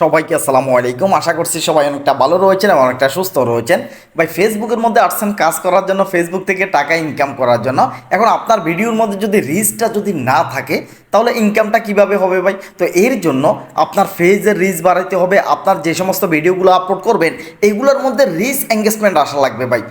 সবাইকে আসসালামু আলাইকুম। আশা করছি সবাই অনেকটা ভালো রয়েছেন এবং অনেকটা সুস্থ রয়েছেন। ভাই ফেসবুকের মধ্যে আসছেন কাজ করার জন্য ফেসবুক থেকে টাকা ইনকাম করার জন্য। এখন আপনার ভিডিওর মধ্যে যদি রিচটা যদি না থাকে, তাহলে ইনকামটা কীভাবে হবে ভাই? তো এর জন্য আপনার ফেজের রিচ বাড়াইতে হবে। আপনার যে সমস্ত ভিডিওগুলো আপলোড করবেন এইগুলোর মধ্যে রিচ এঙ্গেজমেন্ট আসা লাগবে ভাই।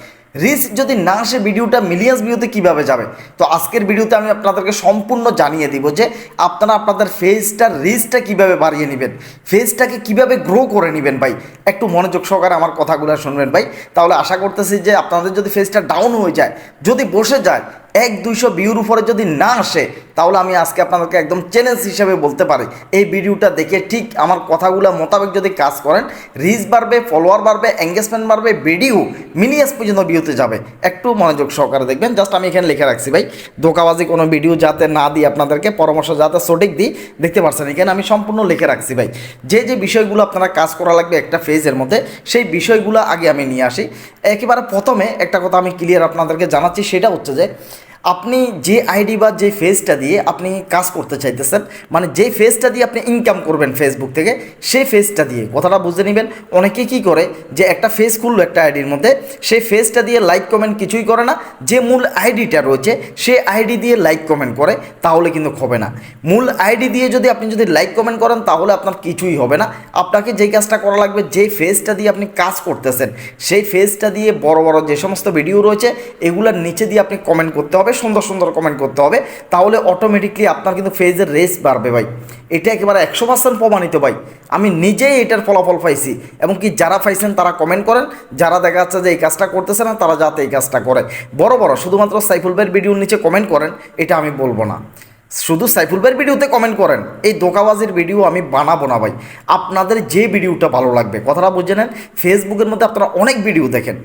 রিচ যদি না আসে ভিডিওটা মিলিয়ন্স ভিউতে কীভাবে যাবে? তো আজকের ভিডিওতে আমি আপনাদেরকে সম্পূর্ণ জানিয়ে দিব যে আপনারা আপনাদের ফেসটার রিচটা কীভাবে বাড়িয়ে নেবেন? ফেসটাকে কীভাবে গ্রো করে নেবেন ভাই? একটু মনোযোগ সহকারে আমার কথাগুলো শুনবেন ভাই। তাহলে আশা করতেছি যে আপনাদের যদি ফেসটা ডাউন হয়ে যায়, যদি বসে যায় এক দুইশো ভিউর উপরে যদি না আসে, তাহলে আমি আজকে আপনাদেরকে একদম চ্যালেঞ্জ হিসেবে বলতে পারি। এই ভিডিওটা দেখে ঠিক আমার কথাগুলো মোতাবেক যদি কাজ করেন রিচ বাড়বে ফলোয়ার বাড়বে এঙ্গেজমেন্ট বাড়বে ভিডিও মিলিয়াস পর্যন্ত ভিউতে যাবে। একটু মনোযোগ সহকারে দেখবেন। জাস্ট আমি এখানে লিখে রাখছি ভাই, ধোকাবাজি কোনো ভিডিও যাতে না দিই আপনাদেরকে, পরামর্শ যাতে সঠিক দিই, দেখতে পাচ্ছেন এখানে আমি সম্পূর্ণ লিখে রাখছি ভাই, যে যে বিষয়গুলো আপনারা কাজ করা লাগবে একটা ফেজের মধ্যে, সেই বিষয়গুলো আগে আমি নিয়ে আসি। একেবারে প্রথমে একটা কথা আমি ক্লিয়ার আপনাদেরকে জানাচ্ছি, সেটা হচ্ছে যে আপনি যে আইডি বা যে ফেজটা দিয়ে আপনি কাজ করতে চাইতেছেন মানে যে ফেজটা দিয়ে আপনি ইনকাম করবেন ফেসবুক থেকে সেই ফেজটা দিয়ে। কথাটা বুঝে নেবেন। অনেকে কি করে যে একটা ফেজ খুললো একটা আইডির মধ্যে সেই ফেজটা দিয়ে লাইক কমেন্ট কিছুই করে না। যে মূল আইডিটা রয়েছে, সে আইডি দিয়ে লাইক কমেন্ট করে, তাহলে কিন্তু হবে না। মূল আইডি দিয়ে যদি আপনি যদি লাইক কমেন্ট করেন, তাহলে আপনার কিছুই হবে না। আপনাকে যেই কাজটা করা লাগবে, যে ফেজটা দিয়ে আপনি কাজ করতেছেন, সেই ফেজটা দিয়ে বড় বড় যে সমস্ত ভিডিও রয়েছে, এগুলোর নিচে দিয়ে আপনি কমেন্ট করতে হবে। সুন্দর সুন্দর কমেন্ট করতে হবে, তাহলে অটোমেটিকলি আপনার কিন্তু ফেজের রেস বাড়বে ভাই। এটা একেবারে একশো পার্সেন্ট প্রমাণিত ভাই। আমি নিজেই এটার ফলাফল পাইছি এবং কি যারা পাইছেন তারা কমেন্ট করেন, যারা দেখা যাচ্ছে যে এই কাজটা করতেছে না, তারা যাতে এই কাজটা করে। বড় বড়, শুধুমাত্র সাইফুল ভাইয়ের ভিডিওর নিচে কমেন্ট করেন, এটা আমি বলব না। শুধু সাইফুল ভাইয়ের ভিডিওতে কমেন্ট করেন, এই দোকাবাজির ভিডিও আমি বানাবো না ভাই। আপনাদের যে ভিডিওটা ভালো লাগবে, কথাটা বুঝে নেন ফেসবুকের মধ্যে আপনারা অনেক ভিডিও দেখেন।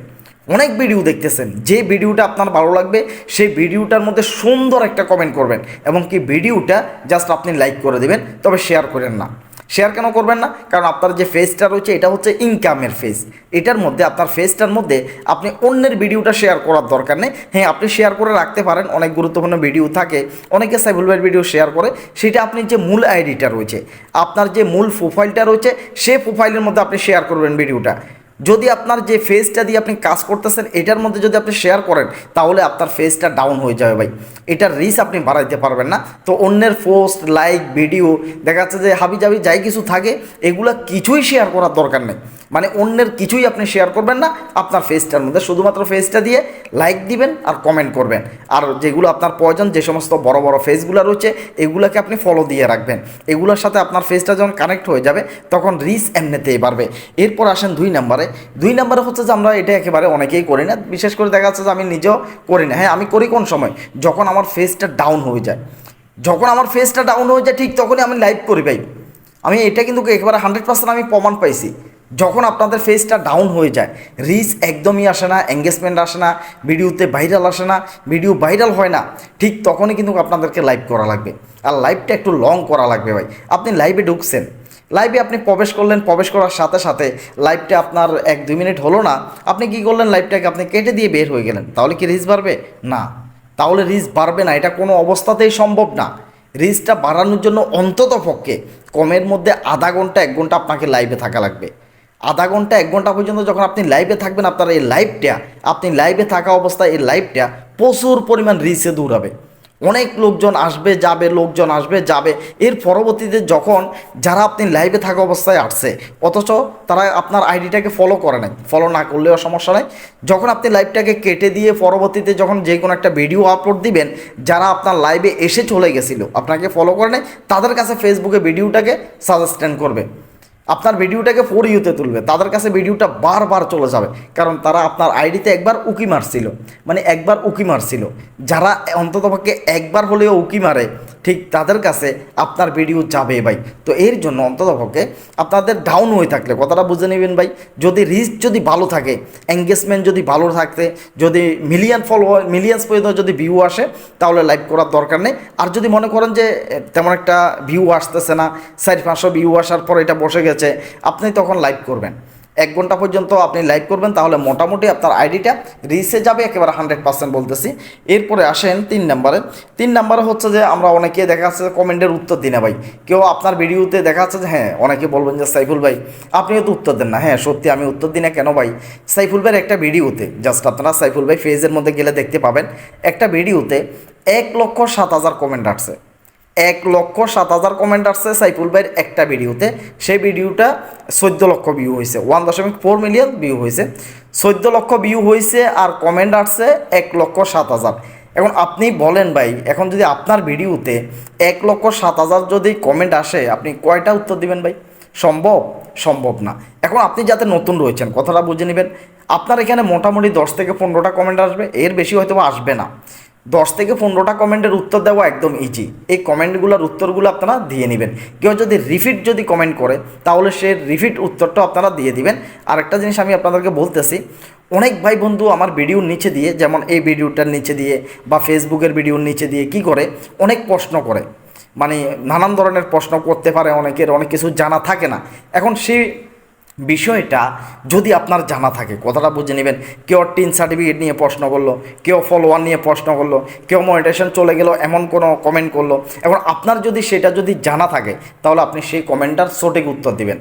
অনেক ভিডিও দেখতেছেন। যে ভিডিওটা আপনার ভালো লাগবে, সেই ভিডিওটার মধ্যে সুন্দর একটা কমেন্ট করবেন এবং কি ভিডিওটা জাস্ট আপনি লাইক করে দেবেন, তবে শেয়ার করেন না। শেয়ার কেন করবেন না? কারণ আপনার যে ফেসটা রয়েছে, এটা হচ্ছে ইনকামের ফেস এটার মধ্যে, আপনার ফেসটার মধ্যে আপনি অন্যের ভিডিওটা শেয়ার করার দরকার নেই। হ্যাঁ আপনি শেয়ার করে রাখতে পারেন, অনেক গুরুত্বপূর্ণ ভিডিও থাকে। অনেকে সাইবুল ভিডিও শেয়ার করে। সেটা আপনি যে মূল আইডিটা রয়েছে, আপনার যে মূল প্রোফাইলটা রয়েছে, সে প্রোফাইলের মধ্যে আপনি শেয়ার করবেন ভিডিওটা। যদি আপনার যে ফেসটা দিয়ে আপনি কাজ করতেছেন, এটার মধ্যে যদি আপনি শেয়ার করেন, তাহলে আপনার ফেসটা ডাউন হয়ে যাবে ভাই। এটার রিস আপনি বাড়াইতে পারবেন না। তো অন্যের পোস্ট লাইক ভিডিও দেখা যাচ্ছে যে হাবি জাবি যাই কিছু থাকে, এগুলো কিছুই শেয়ার করার দরকার নেই। মানে অন্যের কিছুই আপনি শেয়ার করবেন না, আপনার ফেসটার মধ্যে। শুধুমাত্র ফেসটা দিয়ে লাইক দিবেন আর কমেন্ট করবেন। আর যেগুলো আপনার প্রয়োজন, যে সমস্ত বড় বড় ফেসগুলো রয়েছে, এগুলোকে আপনি ফলো দিয়ে রাখবেন। এগুলোর সাথে আপনার ফেসটা যখন কানেক্ট হয়ে যাবে, তখন রিস এমনিতেই বাড়বে। এরপর আসেন দুই নম্বরে দুই নম্বরে হচ্ছে যে আমরা এটা একেবারে অনেকেই করি না। বিশেষ করে দেখা যাচ্ছে যে আমি নিজেও করি না। হ্যাঁ আমি করি কোন সময়? যখন আমার ফেসটা ডাউন হয়ে যায়। যখন আমার ফেসটা ডাউন হয়ে যায়, ঠিক তখনই আমি লাইভ করি ভাই। আমি এটা কিন্তু একেবারে হান্ড্রেড পার্সেন্ট আমি প্রমাণ পাইছি। যখন আপনাদের ফেসটা ডাউন হয়ে যায় রিচ একদমই আসে না এঙ্গেজমেন্ট আসে না ভিডিওতে ভাইরাল আসে না ভিডিও ভাইরাল হয় না, ঠিক তখনই কিন্তু আপনাদেরকে লাইভ করা লাগবে। আর লাইভটা একটু লং করা লাগবে ভাই। আপনি লাইভে ঢুকছেন লাইভে আপনি প্রবেশ করলেন, প্রবেশ করার সাথে সাথে লাইভটা আপনার এক দুই মিনিট হলো না। আপনি কি করলেন লাইভটাকে আপনি কেটে দিয়ে বের হয়ে গেলেন? তাহলে কি রিচ বাড়বে? না। তাহলে রিচ বাড়বে না। এটা কোনো অবস্থাতেই সম্ভব না। রিচটা বাড়ানোর জন্য অন্তত পক্ষে কমের মধ্যে আধা ঘণ্টা, এক ঘণ্টা আপনাকে লাইভে থাকা লাগবে। আধা ঘণ্টা, এক ঘণ্টা পর্যন্ত যখন আপনি লাইভে থাকবেন, আপনার এই লাইভটা আপনি লাইভে থাকা অবস্থায় এই লাইভটা প্রচুর পরিমাণ রিচে দৌড়াবে। অনেক লোকজন আসবে, যাবে, লোকজন আসবে, যাবে। এর পরবর্তীতে যখন যারা আপনি লাইভে থাকা অবস্থায় আসছে, অথচ তারা আপনার আইডিটাকে ফলো করে নাই ফলো না করলেও সমস্যা নাই। যখন আপনি লাইভটাকে কেটে দিয়ে পরবর্তীতে যখন যে কোনো একটা ভিডিও আপলোড দিবেন, যারা আপনার লাইভে এসে চলে গেছিল, আপনাকে ফলো করে নেয় তাদের কাছে ফেসবুকে ভিডিওটাকে সাজেস্টেন্ড করবে। আপনার ভিডিওটাকে ফোর ইউতে তুলবে। তাদের কাছে ভিডিওটা বারবার চলে যাবে। কারণ তারা আপনার আইডিতে একবার উকি মারছিল। মানে একবার উকি মারছিল। যারা অন্ততপক্ষে একবার হলেও উকি মারে, ঠিক তাদের কাছে আপনার ভিডিও যাবে ভাই। তো এর জন্য অন্ততপক্ষে আপনাদের ডাউন হয়ে থাকলে, কথাটা বুঝে নেবেন ভাই, যদি রিচ যদি ভালো থাকে এঙ্গেজমেন্ট যদি ভালো থাকতে, যদি মিলিয়ন ফলোয়ার মিলিয়ন্স পর্যন্ত যদি ভিউ আসে, তাহলে লাইভ করার দরকার নেই। আর যদি মনে করেন যে তেমন একটা ভিউ আসতেছে না, চারি পাঁচশো ভিউ আসার পর এটা বসে গেছে আপনি তখন লাইভ করবেন। এক ঘণ্টা পর্যন্ত আপনি লাইভ করবেন, তাহলে মোটামুটি আপনার আইডিটা রিসে যাবে একেবারে হান্ড্রেড পার্সেন্ট বলতেছি। এরপরে আসেন তিন নাম্বারে। তিন নাম্বারে হচ্ছে যে আমরা অনেকে দেখা যাচ্ছে কমেন্টের উত্তর দিই না ভাই। কেউ আপনার ভিডিওতে দেখা যাচ্ছে যে হ্যাঁ অনেকে বলবেন যে, সাইফুল ভাই আপনিও তো উত্তর দেন না। হ্যাঁ সত্যি আমি উত্তর দিই না কেন ভাই? সাইফুল ভাইয়ের একটা ভিডিওতে জাস্ট আপনারা সাইফুল ভাই ফেজের মধ্যে গেলে দেখতে পাবেন, একটা ভিডিওতে এক লক্ষ সাত হাজার কমেন্ট আসছে। এক লক্ষ সাত হাজার কমেন্ট আসছে সাইফুল ভাইয়ের একটা ভিডিওতে। সেই ভিডিওটা চোদ্দ লক্ষ ভিউ হয়েছে ওয়ান দশমিক ফোর মিলিয়ন ভিউ হয়েছে। চোদ্দ লক্ষ ভিউ হয়েছে আর কমেন্ট আসছে এক লক্ষ সাত হাজার। এখন আপনি বলেন ভাই, এখন যদি আপনার ভিডিওতে এক লক্ষ সাত হাজার যদি কমেন্ট আসে, আপনি কয়টা উত্তর দিবেন ভাই? সম্ভব? সম্ভব না। এখন আপনি যাতে নতুন রয়েছেন, কথাটা বুঝে নেবেন। আপনার এখানে মোটামুটি দশ থেকে পনেরোটা কমেন্ট আসবে, এর বেশি হয়তো আসবে না। দশ থেকে পনেরোটা কমেন্টের উত্তর দেওয়া একদম ইজি এই কমেন্টগুলোর উত্তরগুলো আপনারা দিয়ে নেবেন। কেউ যদি রিপিট যদি কমেন্ট করে, তাহলে সে রিপিট উত্তরটা আপনারা দিয়ে দিবেন। আরেকটা জিনিস আমি আপনাদেরকে বলতেছি, অনেক ভাই বন্ধু আমার ভিডিওর নিচে দিয়ে, যেমন এই ভিডিওটার নিচে দিয়ে বা ফেসবুকের ভিডিওর নিচে দিয়ে কি করে, অনেক প্রশ্ন করে। মানে নানান ধরনের প্রশ্ন করতে পারে অনেকের, অনেক কিছু জানা থাকে না। এখন সেই বিষয়টা যদি আপনার জানা থাকে, কথাটা বুঝে নেবেন। কেউ টিন সার্টিফিকেট নিয়ে প্রশ্ন করল, কেউ ফলোয়ার নিয়ে প্রশ্ন করল, কেউ মনিটেশন চলে গেল, এমন কোনো কমেন্ট করল। এখন আপনার যদি সেটা যদি জানা থাকে, তাহলে আপনি সেই কমেন্টটার সঠিক উত্তর দিবেন।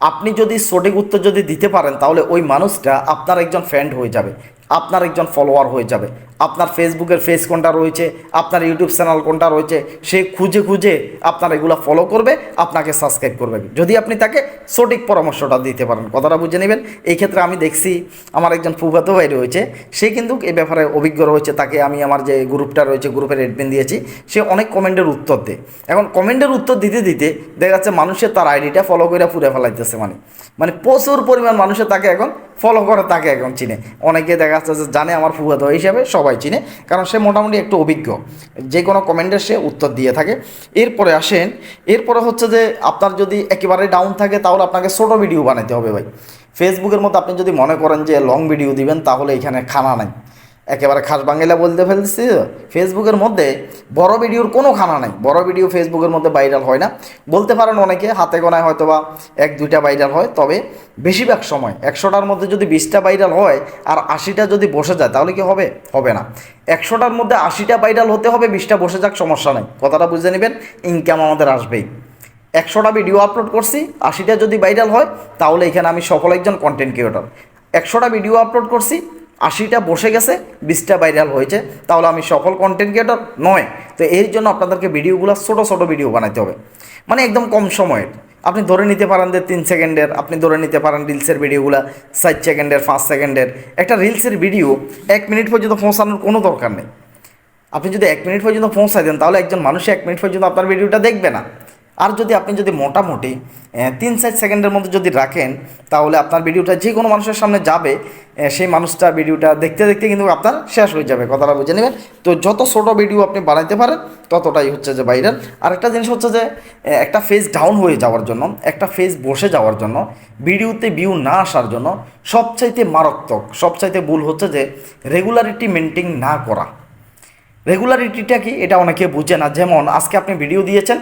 আপনি যদি সঠিক উত্তর যদি দিতে পারেন, তাহলে ওই মানুষটা আপনার একজন ফ্রেন্ড হয়ে যাবে। আপনার একজন ফলোয়ার হয়ে যাবে। আপনার ফেসবুকের ফেস কোনটা রয়েছে, আপনার ইউটিউব চ্যানেল কোনটা রয়েছে, সে খুঁজে খুঁজে আপনার এগুলো ফলো করবে, আপনাকে সাবস্ক্রাইব করবে। যদি আপনি তাকে সঠিক পরামর্শটা দিতে পারেন, কথাটা বুঝে নেবেন। এই ক্ষেত্রে আমি দেখছি আমার একজন ফুফাতো ভাই রয়েছে, সে কিন্তু এ ব্যাপারে অভিজ্ঞ রয়েছে, তাকে আমি আমার যে গ্রুপটা রয়েছে গ্রুপের এডমিন দিয়েছি, সে অনেক কমেন্টের উত্তর দেয়। এখন কমেন্টের উত্তর দিতে দিতে দেখা যাচ্ছে মানুষের তার আইডিটা ফলো করে পুরে ফেলাইতেছে মানে। মানে প্রচুর পরিমাণ মানুষের তাকে এখন ফলো করে, তাকে এখন চিনে। অনেকে দেখা যাচ্ছে যে জানে আমার ফুফাতো হিসাবে সবাই চিনে, কারণ সে মোটামুটি একটু অভিজ্ঞ। যে কোনো কমেন্টে সে উত্তর দিয়ে থাকে। এরপরে আসেন, এরপরে হচ্ছে যে আপনার যদি একেবারে ডাউন থাকে, তাহলে আপনাকে ছোটো ভিডিও বানাতে হবে ভাই। ফেসবুকের মতো আপনি যদি মনে করেন যে লং ভিডিও দিবেন, তাহলে এখানে খানা নাই। একেবারে খাস বাংলা বলতে ফেলছি ফেসবুকের মধ্যে বড় ভিডিওর কোনো খানা নাই। বড় ভিডিও ফেসবুকের মধ্যে ভাইরাল হয় না। বলতে পারেন অনেকে, হাতে গোনায় হয়তো বা এক, দুইটা ভাইরাল হয়, তবে বেশিরভাগ সময় একশোটার মধ্যে যদি বিশটা ভাইরাল হয় আর আশিটা যদি বসে যায়, তাহলে কি হবে? হবে না। একশোটার মধ্যে আশিটা ভাইরাল হতে হবে, বিশটা বসে যাক, সমস্যা নেই। কথাটা বুঝে নেবেন ইনকাম আমাদের আসবেই। একশোটা ভিডিও আপলোড করছি, আশিটা যদি ভাইরাল হয়, তাহলে এখানে আমি সফল একজন কন্টেন্ট ক্রিয়েটর একশোটা ভিডিও আপলোড করছি আশিটা বসে গেছে, বিশটা ভাইরাল হয়েছে, তাহলে আমি সফল কন্টেন্ট ক্রিয়েটর নয়। তো এর জন্য আপনাদেরকে ভিডিওগুলো ছোটো ছোটো ভিডিও বানাতে হবে। মানে একদম কম সময়ের। আপনি ধরে নিতে পারেন যে তিন সেকেন্ডের, আপনি ধরে নিতে পারেন রিলসের ভিডিওগুলো সাত সেকেন্ডের, পাঁচ সেকেন্ডের। একটা রিলসের ভিডিও এক মিনিট পর্যন্ত পৌঁছানোর কোনো দরকার নেই। আপনি যদি এক মিনিট পর্যন্ত পৌঁছায় দেন, তাহলে একজন মানুষ এক মিনিট পর্যন্ত আপনার ভিডিওটা দেখবে না। আর যদি আপনি যদি মোটামুটি তিন চার সেকেন্ডের মধ্যে যদি রাখেন, তাহলে আপনার ভিডিওটা যে কোনো মানুষের সামনে যাবে সেই মানুষটা ভিডিওটা দেখতে দেখতে কিন্তু আপনার শেষ হয়ে যাবে, কথাটা বুঝে নেবেন। তো যত ছোটো ভিডিও আপনি বানাইতে পারেন, ততটাই হচ্ছে যে ভাইরাল আরেকটা জিনিস হচ্ছে যে একটা ফেজ ডাউন হয়ে যাওয়ার জন্য, একটা ফেজ বসে যাওয়ার জন্য ভিডিওতে ভিউ না আসার জন্য সবচাইতে মারাত্মক, সবচাইতে ভুল হচ্ছে যে রেগুলারিটি মেনটেন না করা। রেগুলারিটিটা কি? এটা অনেকে বুঝে না। যেমন আজকে আপনি ভিডিও দিয়েছেন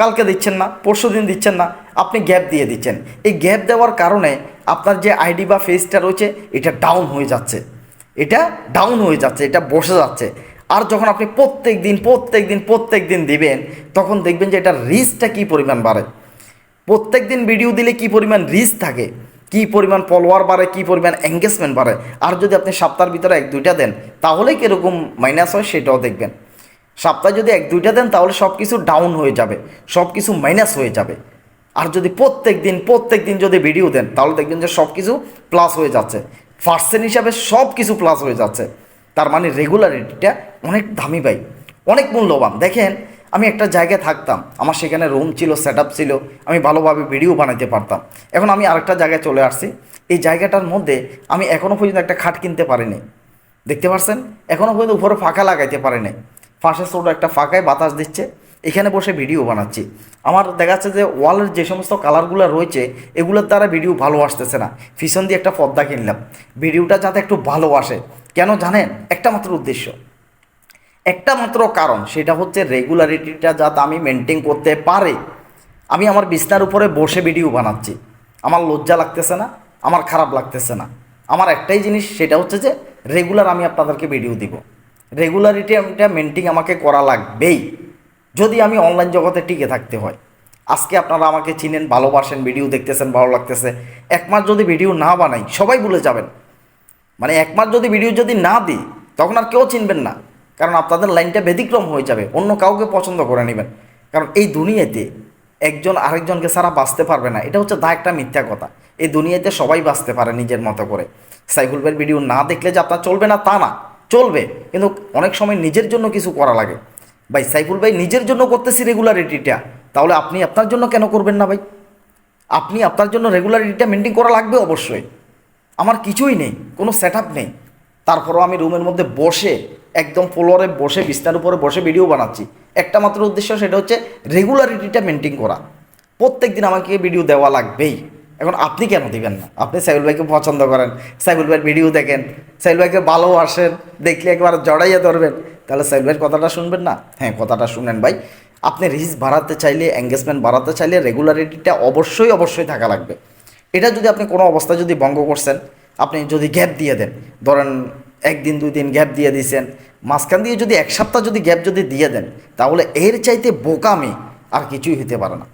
কালকে দিচ্ছেন না, পরশু দিন দিচ্ছেন না, আপনি গ্যাপ দিয়ে দিচ্ছেন। এই গ্যাপ দেওয়ার কারণে আপনার যে আইডি বা ফেসটা রয়েছে, এটা ডাউন হয়ে যাচ্ছে। এটা ডাউন হয়ে যাচ্ছে, এটা বসে যাচ্ছে। আর যখন আপনি প্রত্যেক দিন প্রত্যেক দিন প্রত্যেক দিন দিবেন, তখন দেখবেন যে এটার রিস্কটা কী পরিমাণ বাড়ে। প্রত্যেক দিন ভিডিও দিলে কি পরিমাণ রিস্ক থাকে? কি পরিমাণ ফলোয়ার বাড়ে? কি পরিমাণ এঙ্গেজমেন্ট বাড়ে? আর যদি আপনি সপ্তাহের ভিতরে এক, দুইটা দেন, তাহলে কীরকম মাইনাস হয় সেটাও দেখবেন। সপ্তাহে যদি এক দুইটা দেন, তাহলে সব কিছু ডাউন হয়ে যাবে সব কিছু মাইনাস হয়ে যাবে। আর যদি প্রত্যেক দিন প্রত্যেক দিন যদি ভিডিও দেন, তাহলে দেখবেন যে সব কিছু প্লাস হয়ে যাচ্ছে। পার্সেন্ট হিসাবে সব কিছু প্লাস হয়ে যাচ্ছে। তার মানে রেগুলারিটিটা অনেক দামি ভাই, অনেক মূল্যবান। দেখেন, আমি একটা জায়গায় থাকতাম, আমার সেখানে রুম ছিল সেট ছিল, আমি ভালোভাবে ভিডিও বানাতে পারতাম। এখন আমি আরেকটা জায়গায় চলে আসছি। এই জায়গাটার মধ্যে আমি এখনও পর্যন্ত একটা খাট কিনতে পারিনি। দেখতে পারছেন? এখনও পর্যন্ত উপরে ফাঁকা লাগাইতে পারিনি। পাশে ছোটো একটা ফাঁকায় বাতাস দিচ্ছে। এখানে বসে ভিডিও বানাচ্ছি। আমার দেখা যাচ্ছে যে ওয়ালের যে সমস্ত কালারগুলো রয়েছে, এগুলোর দ্বারা ভিডিও ভালো আসতেছে না। পিছন দিয়ে একটা পর্দা কিনলাম। ভিডিওটা যাতে একটু ভালো আসে। কেন জানেন? একটা মাত্র উদ্দেশ্য। একটা মাত্র কারণ, সেটা হচ্ছে রেগুলারিটিটা যাতে আমি মেনটেন করতে পারে। আমি আমার বিছনার উপরে বসে ভিডিও বানাচ্ছি। আমার লজ্জা লাগতেছে না, আমার খারাপ লাগতেছে না। আমার একটাই জিনিস, সেটা হচ্ছে যে রেগুলার আমি আপনাদেরকে ভিডিও দিব। রেগুলারিটি এটা মেনটেন আমাকে করা লাগবেই। যদি আমি অনলাইন জগতে টিকে থাকতে হয়। আজকে আপনারা আমাকে চিনেন, ভালোবাসেন ভিডিও দেখতেছেন, ভালো লাগতেছে। এক মাস যদি ভিডিও না বানাই, সবাই ভুলে যাবেন। মানে এক মাস যদি ভিডিও যদি না দিই, তখন আর কেউ চিনবেন না। কারণ আপনাদের লাইনটা ব্যতিক্রম হয়ে যাবে, অন্য কাউকে পছন্দ করে নেবেন। কারণ এই দুনিয়াতে একজন আরেকজনকে ছাড়া বাঁচতে পারবে না। এটা হচ্ছে দা একটা মিথ্যা কথা। এই দুনিয়াতে সবাই বাঁচতে পারে নিজের মতো করে। সাইফুল ভাইয়ের ভিডিও না দেখলে যে আপনার চলবে না, তা না। চলবে, কিন্তু অনেক সময় নিজের জন্য কিছু করা লাগে। ভাই, সাইফুল ভাই নিজের জন্য করতেছি রেগুলারিটিটা, তাহলে আপনি আপনার জন্য কেন করবেন না ভাই? আপনি আপনার জন্য রেগুলারিটিটা মেনটেন করা লাগবে অবশ্যই। আমার কিছুই নেই, কোনো সেট আপ নেই। তারপরও আমি রুমের মধ্যে বসে, একদম ফ্লোরে বসে, বিছনার উপরে বসে ভিডিও বানাচ্ছি। একটা মাত্র উদ্দেশ্য সেটা হচ্ছে রেগুলারিটিটা মেনটেন করা। প্রত্যেক দিন আমাকে ভিডিও দেওয়া লাগবেই। এখন আপনি কেন দিবেন না? আপনি সাইবুল ভাইকে পছন্দ করেন সাইবুল ভাইয়ের ভিডিও দেখেন সাইবুল ভাইকে ভালোবাসেন দেখলে একবার জড়াইয়া ধরবেন। তাহলে সাইবুল ভাইয়ের কথাটা শুনবেন না? হ্যাঁ কথাটা শুনেন ভাই। আপনি রিচ বাড়াতে চাইলে এঙ্গেজমেন্ট বাড়াতে চাইলে রেগুলারিটিটা অবশ্যই অবশ্যই থাকা লাগবে। এটা যদি আপনি কোনো অবস্থায় যদি ভঙ্গ করছেন, আপনি যদি গ্যাপ দিয়ে দেন, ধরেন একদিন দুই দিন গ্যাপ দিয়ে দিয়েছেন মাঝখান দিয়ে যদি এক সপ্তাহ যদি গ্যাপ যদি দিয়ে দেন, তাহলে এর চাইতে বোকামি আর কিছুই হতে পারে না।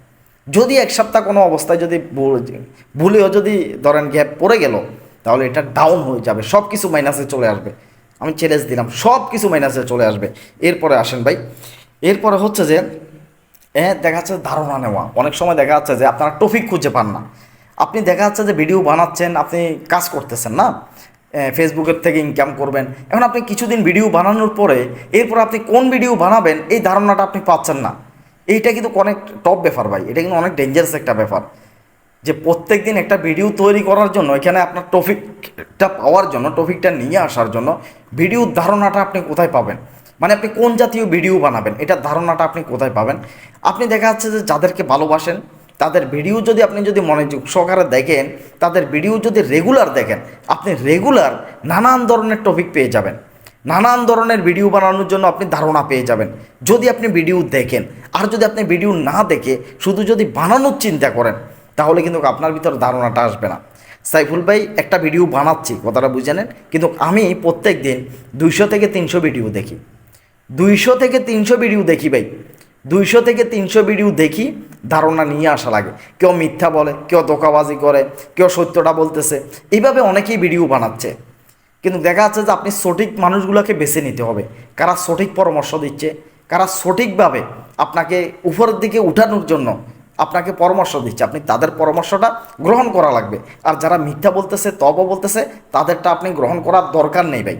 যদি এক সপ্তাহ কোনো অবস্থায় যদি ভুল- ভুলেও যদি ধরেন গ্যাপ পড়ে গেল, তাহলে এটা ডাউন হয়ে যাবে সব কিছু মাইনাসে চলে আসবে। আমি চ্যালেঞ্জ দিলাম সব কিছু মাইনাসে চলে আসবে। এরপরে আসেন ভাই, এরপরে হচ্ছে যে হ্যাঁ দেখা যাচ্ছে ধারণা নেওয়া। অনেক সময় দেখা যাচ্ছে যে আপনারা টপিক খুঁজে পান না। আপনি দেখা যাচ্ছে যে ভিডিও বানাচ্ছেন, আপনি কাজ করতেছেন না ফেসবুকের থেকে ইনকাম করবেন। এখন আপনি কিছুদিন ভিডিও বানানোর পরে, এরপর আপনি কোন ভিডিও বানাবেন, এই ধারণাটা আপনি পাচ্ছেন না। এইটা কিন্তু অনেক টপ ব্যাপার ভাই, এটা কিন্তু অনেক ডেঞ্জারাস একটা ব্যাপার। যে প্রত্যেক দিন একটা ভিডিও তৈরি করার জন্য, এখানে আপনার টপিকটা পাওয়ার জন্য, টপিকটা নিয়ে আসার জন্য ভিডিওর ধারণাটা আপনি কোথায় পাবেন? মানে আপনি কোন জাতীয় ভিডিও বানাবেন? এটার ধারণাটা আপনি কোথায় পাবেন? আপনি দেখা যাচ্ছে যে যাদেরকে ভালোবাসেন, তাদের ভিডিও যদি আপনি যদি মনোযোগ সহকারে দেখেন, তাদের ভিডিও যদি রেগুলার দেখেন, আপনি রেগুলার নানান ধরনের টপিক পেয়ে যাবেন। নানান ধরনের ভিডিও বানানোর জন্য আপনি ধারণা পেয়ে যাবেন। যদি আপনি ভিডিও দেখেন, আর যদি আপনি ভিডিও না দেখে শুধু যদি বানানোর চিন্তা করেন, তাহলে কিন্তু আপনার ভিতর ধারণাটা আসবে না। সাইফুল ভাই, একটা ভিডিও বানাচ্ছি, কথাটা বুঝে নেন। কিন্তু আমি প্রত্যেক দিন দুইশো থেকে তিনশো ভিডিও দেখি। দুইশো থেকে তিনশো ভিডিও দেখি ভাই। দুইশো থেকে তিনশো ভিডিও দেখি, ধারণা নিয়ে আসা লাগে। কেউ মিথ্যা বলে, কেউ ধোকাবাজি করে, কেউ সত্যটা বলতেছে। এইভাবে অনেকেই ভিডিও বানাচ্ছে। কিন্তু দেখা যাচ্ছে যে আপনি সঠিক মানুষগুলোকে বেছে নিতে হবে। কারা সঠিক পরামর্শ দিচ্ছে, কারা সঠিকভাবে আপনাকে উপরের দিকে উঠানোর জন্য আপনাকে পরামর্শ দিচ্ছে, আপনি তাদের পরামর্শটা গ্রহণ করা লাগবে। আর যারা মিথ্যা বলতেছে তব বলতেছে, তাদেরটা আপনি গ্রহণ করার দরকার নেই ভাই।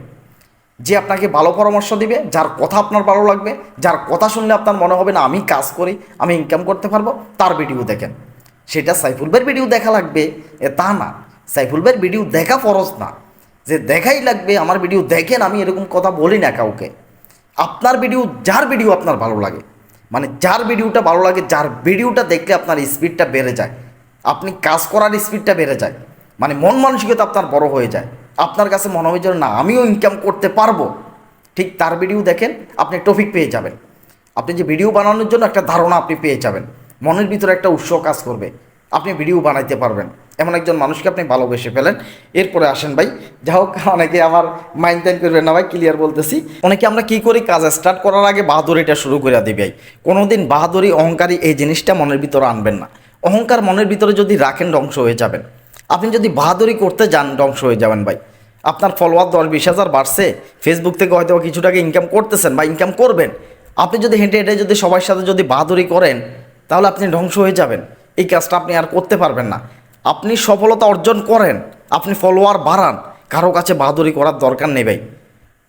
যে আপনাকে ভালো পরামর্শ দিবে, যার কথা আপনার ভালো লাগবে, যার কথা শুনলে আপনার মনে হবে না, আমি কাজ করি, আমি ইনকাম করতে পারব, তার ভিডিও দেখেন। সেটা সাইফুল ভাইয়ের ভিডিও দেখা লাগবে। তা না, সাইফুল ভাইয়ের ভিডিও দেখা ফরজ না। যে দেখাই লাগবে, আমার ভিডিও দেখেন, আমি এরকম কথা বলি না কাউকে। আপনার ভিডিও যার ভিডিও আপনার ভালো লাগে। মানে যার ভিডিওটা ভালো লাগে, যার ভিডিওটা দেখলে আপনার স্পিডটা বেড়ে যায়। আপনি কাজ করার স্পিডটা বেড়ে যায়। মানে মন মানসিকতা আপনার বড় হয়ে যায়। আপনার কাছে মনে হবে যে, না, আমিও ইনকাম করতে পারব। ঠিক তার ভিডিও দেখেন, আপনি টপিক পেয়ে যাবেন। আপনি যে ভিডিও বানানোর জন্য একটা ধারণা আপনি পেয়ে যাবেন। মনের ভিতরে একটা উৎসাহ কাজ করবে। আপনি ভিডিও বানাইতে পারবেন। এমন একজন মানুষকে আপনি ভালোবেসে ফেলেন। এরপরে আসেন ভাই, যা হোক, অনেকে আমার মাইন্ড টাইম করবেন না ভাই ক্লিয়ার বলতেছি। অনেকে আমরা কি করি, কাজ স্টার্ট করার আগে বাহাদুরিটা শুরু করে দিই ভাই। কোনোদিন বাহাদুরি, অহংকারী এই জিনিসটা মনের ভিতরে আনবেন না। অহংকার মনের ভিতরে যদি রাখেন, ধ্বংস হয়ে যাবেন। আপনি যদি বাহাদুরি করতে যান, ধ্বংস হয়ে যাবেন ভাই। আপনার ফলোয়ার দশ বিশ হাজার বাড়ছে ফেসবুক থেকে হয়তো কিছু টাকা ইনকাম করতেছেন বা ইনকাম করবেন। আপনি যদি হেঁটে হেঁটে যদি সবার সাথে যদি বাহাদুরি করেন, তাহলে আপনি ধ্বংস হয়ে যাবেন। এই কাজটা আপনি আর করতে পারবেন না। আপনি সফলতা অর্জন করেন, আপনি ফলোয়ার বাড়ান, কারও কাছে বাহাদুরি করার দরকার নেই ভাই।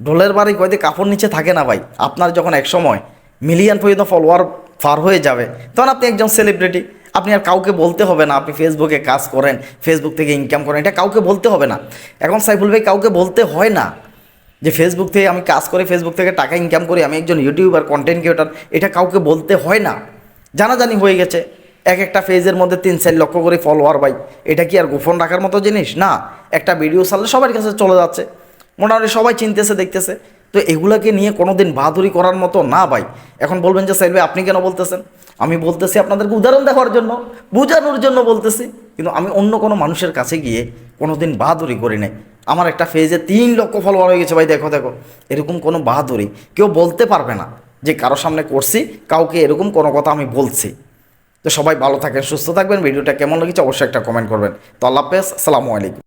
ঢোলের বাড়ি কয়তে কাপড় নিচে থাকে না ভাই। আপনার যখন এক সময় মিলিয়ন পর্যন্ত ফলোয়ার পার হয়ে যাবে, তখন আপনি একজন সেলিব্রিটি আপনি আর কাউকে বলতে হবে না, আপনি ফেসবুকে কাজ করেন ফেসবুক থেকে ইনকাম করেন, এটা কাউকে বলতে হবে না। এখন সাইফুল ভাই কাউকে বলতে হয় না যে ফেসবুক থেকে আমি কাজ করে ফেসবুক থেকে টাকা ইনকাম করি, আমি একজন ইউটিউবার কন্টেন্ট ক্রিয়েটার এটা কাউকে বলতে হয় না। জানাজানি হয়ে গেছে। এক একটা পেজের মধ্যে তিন চার লক্ষ করে ফলোয়ার ভাই। এটা কি আর গোপন রাখার মতো জিনিস? না, একটা ভিডিও ছাড়লে সবার কাছে চলে যাচ্ছে। মোটামুটি সবাই চিনতেছে, দেখতেছে। তো এগুলাকে নিয়ে কোনো দিন বাহাদুরি করার মতো না ভাই। এখন বলবেন যে সাইড আপনি কেন বলতেছেন? আমি বলতেছি আপনাদেরকে উদাহরণ দেখার জন্য, বোঝানোর জন্য বলতেছি। কিন্তু আমি অন্য কোনো মানুষের কাছে গিয়ে কোনো দিন বাহাদুরি করি নাই। আমার একটা ফেজে তিন লক্ষ ফলোয়ার হয়ে গেছে ভাই, দেখো দেখো। এরকম কোনো বাহাদুরি কেউ বলতে পারবে না যে, কারও সামনে করছি, কাউকে এরকম কোনো কথা আমি বলছি। তো সবাই ভালো থাকেন, সুস্থ থাকবেন। ভিডিওটা কেমন লেগেছে অবশ্যই একটা কমেন্ট করবেন। তো আল্লাহ হাফেজ, আসসালামু আলাইকুম।